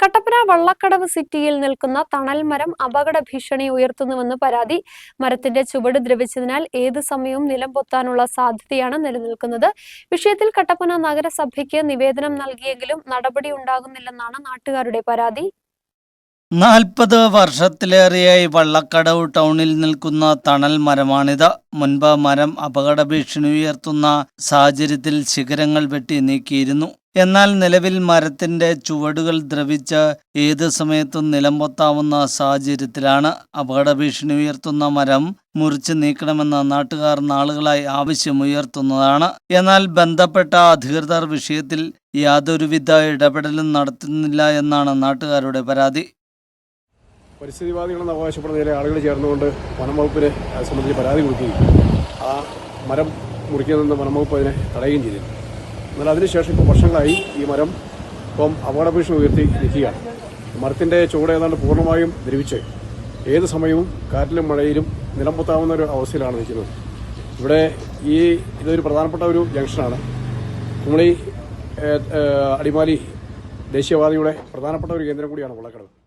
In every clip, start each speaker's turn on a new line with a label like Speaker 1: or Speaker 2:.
Speaker 1: കട്ടപ്പന വള്ളക്കടവ് സിറ്റിയിൽ നിൽക്കുന്ന തണൽ മരം അപകട ഭീഷണി ഉയർത്തുന്നുവെന്ന് പരാതി. മരത്തിന്റെ ചുവട് ദ്രവിച്ചതിനാൽ ഏത് സമയവും നിലം പൊത്താനുള്ള സാധ്യതയാണ് നിലനിൽക്കുന്നത്. വിഷയത്തിൽ കട്ടപ്പന നഗരസഭയ്ക്ക് നിവേദനം നൽകിയെങ്കിലും നടപടി ഉണ്ടാകുന്നില്ലെന്നാണ് നാട്ടുകാരുടെ പരാതി.
Speaker 2: നാൽപ്പത് വർഷത്തിലേറെയായി വള്ളക്കടവ് ടൗണിൽ നിൽക്കുന്ന തണൽ മരമാണിത്. മുൻപ് മരം അപകട ഭീഷണി ഉയർത്തുന്ന സാഹചര്യത്തിൽ ശിഖരങ്ങൾ വെട്ടി നീക്കിയിരുന്നു. എന്നാൽ നിലവിൽ മരത്തിന്റെ ചുവടുകൾ ദ്രവിച്ച് ഏത് സമയത്തും നിലംപൊത്താവുന്ന സാഹചര്യത്തിലാണ് അപകട ഭീഷണി ഉയർത്തുന്ന മരം മുറിച്ച് നീക്കണമെന്ന് നാട്ടുകാർ നാളുകളായി ആവശ്യമുയർത്തുന്നതാണ്. എന്നാൽ ബന്ധപ്പെട്ട അധികൃതർ വിഷയത്തിൽ യാതൊരുവിധ ഇടപെടലും നടത്തുന്നില്ല എന്നാണ് നാട്ടുകാരുടെ പരാതി.
Speaker 3: പരിസ്ഥിതിവാദികളെന്ന് അവകാശപ്പെടുന്ന ആളുകൾ ചേർന്നുകൊണ്ട് വനംവകുപ്പിന് അത് സംബന്ധിച്ച് പരാതി കൊടുക്കുകയും ആ മരം മുറിക്കുന്നതെന്ന് വനംവകുപ്പ് അതിനെ തടയുകയും ചെയ്തിരുന്നു. എന്നാൽ അതിനുശേഷം ഇപ്പോൾ വർഷങ്ങളായി ഈ മരം ഇപ്പം അപകടഭീഷണി ഉയർത്തി നിൽക്കുകയാണ്. മരത്തിന്റെ ചുവട് ഏതാണ്ട് പൂർണമായും ദ്രവിച്ച് ഏത് സമയവും കാറ്റിലും മഴയിലും നിലംപൊത്താവുന്ന ഒരു അവസ്ഥയിലാണ് നിൽക്കുന്നത്. ഇവിടെ ഈ ഇതൊരു പ്രധാനപ്പെട്ട ഒരു ജംഗ്ഷനാണ്. കുമളി അടിമാലി ദേശീയവാദിയുടെ പ്രധാനപ്പെട്ട ഒരു കേന്ദ്രം കൂടിയാണ് വള്ളക്കടവ്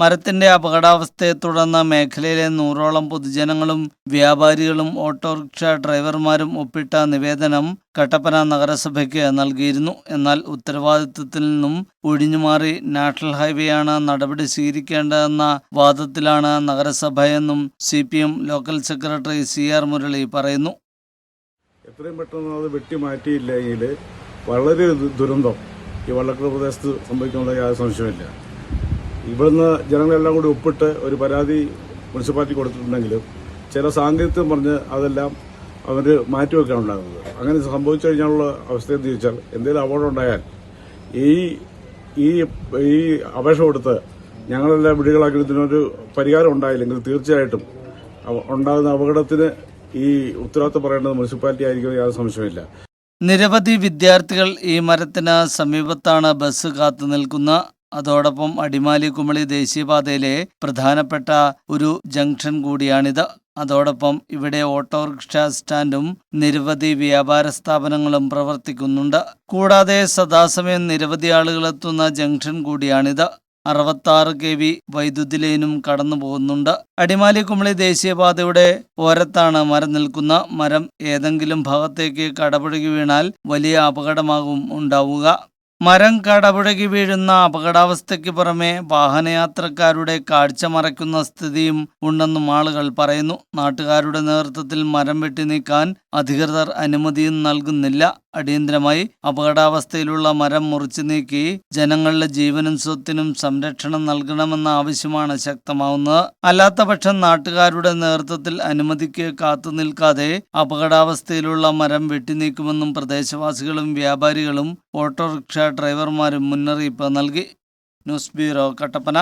Speaker 2: മരത്തിന്റെ അപകടാവസ്ഥയെ തുടർന്ന് മേഖലയിലെ നൂറോളം പൊതുജനങ്ങളും വ്യാപാരികളും ഓട്ടോറിക്ഷ ഡ്രൈവർമാരും ഒപ്പിട്ട നിവേദനം കട്ടപ്പന നഗരസഭയ്ക്ക് നൽകിയിരുന്നു. എന്നാൽ ഉത്തരവാദിത്വത്തിൽ നിന്നും ഒഴിഞ്ഞുമാറി നാഷണൽ ഹൈവേയാണ് നടപടി സ്വീകരിക്കേണ്ടതെന്ന വാദത്തിലാണ് നഗരസഭയെന്നും C local secretary C R Murali പറയുന്നു.
Speaker 4: എത്രയും പെട്ടെന്ന് അത് വെട്ടിമാറ്റിയില്ലെങ്കിൽ വളരെ ദുരന്തം ഈ വള്ളക്കട പ്രദേശത്ത് സംഭവിക്കുമെന്ന യാതൊരു സംശയമില്ല ഇവിടുന്ന് ജനങ്ങളെല്ലാം കൂടി ഒപ്പിട്ട് ഒരു പരാതി മുനിസിപ്പാലിറ്റി കൊടുത്തിട്ടുണ്ടെങ്കിലും ചില സാങ്കേതികം പറഞ്ഞ് അതെല്ലാം അവർ മാറ്റിവെക്കാൻ ഉണ്ടാകുന്നത്. അങ്ങനെ സംഭവിച്ചു കഴിഞ്ഞാലുള്ള അവസ്ഥ എന്ന് ചോദിച്ചാൽ എന്തെങ്കിലും അപകടം ഉണ്ടായാൽ ഈ ഈ ഈ അപേക്ഷ കൊടുത്ത് ഞങ്ങളെല്ലാം വിടികളാക്കി ഇതിനൊരു പരിഹാരം ഉണ്ടായില്ലെങ്കിൽ തീർച്ചയായിട്ടും ഉണ്ടാകുന്ന അപകടത്തിന് ഈ ഉത്തരവാദിത്വം പറയേണ്ടത് മുനിസിപ്പാലിറ്റി ആയിരിക്കും യാതൊരു സംശയമില്ല
Speaker 2: നിരവധി വിദ്യാർത്ഥികൾ ഈ മരത്തിന് സമീപത്താണ് ബസ് കാത്തു നിൽക്കുന്ന അതോടൊപ്പം അടിമാലി കുമളി ദേശീയപാതയിലെ പ്രധാനപ്പെട്ട ഒരു ജംഗ്ഷൻ കൂടിയാണിത്. അതോടൊപ്പം ഇവിടെ ഓട്ടോറിക്ഷ സ്റ്റാൻഡും നിരവധി വ്യാപാര സ്ഥാപനങ്ങളും പ്രവർത്തിക്കുന്നുണ്ട്. കൂടാതെ സദാസമയം നിരവധി ആളുകൾ എത്തുന്ന ജംഗ്ഷൻ കൂടിയാണിത്. അറുപത്താറ് കെ വി വൈദ്യുതി ലൈനും കടന്നു പോകുന്നുണ്ട്. അടിമാലി കുമളി ദേശീയപാതയുടെ ഓരത്താണ് മരം നിൽക്കുന്ന മരം. ഏതെങ്കിലും ഭാഗത്തേക്ക് കടപുഴകി വീണാൽ വലിയ അപകടമാകും ഉണ്ടാവുക. മരം കടപുഴകി വീഴുന്ന അപകടാവസ്ഥയ്ക്ക് പുറമെ വാഹനയാത്രക്കാരുടെ കാഴ്ച മറയ്ക്കുന്ന സ്ഥിതിയും ഉണ്ടെന്നും ആളുകൾ പറയുന്നു. നാട്ടുകാരുടെ നേതൃത്വത്തിൽ മരം വെട്ടി നീക്കാൻ അധികൃതർ അനുമതിയും നൽകുന്നില്ല. അടിയന്തരമായി അപകടാവസ്ഥയിലുള്ള മരം മുറിച്ചു നീക്കി ജനങ്ങളുടെ ജീവനും സ്വത്തിനും സംരക്ഷണം നൽകണമെന്ന ആവശ്യമാണ് ശക്തമാവുന്നത്. അല്ലാത്തപക്ഷം നാട്ടുകാരുടെ നേതൃത്വത്തിൽ അനുമതിക്ക് കാത്തു നിൽക്കാതെ അപകടാവസ്ഥയിലുള്ള മരം വെട്ടിനീക്കുമെന്നും പ്രദേശവാസികളും വ്യാപാരികളും ഓട്ടോറിക്ഷ ഡ്രൈവർമാരും മുന്നറിയിപ്പ് നൽകി. News bureau Kattappana.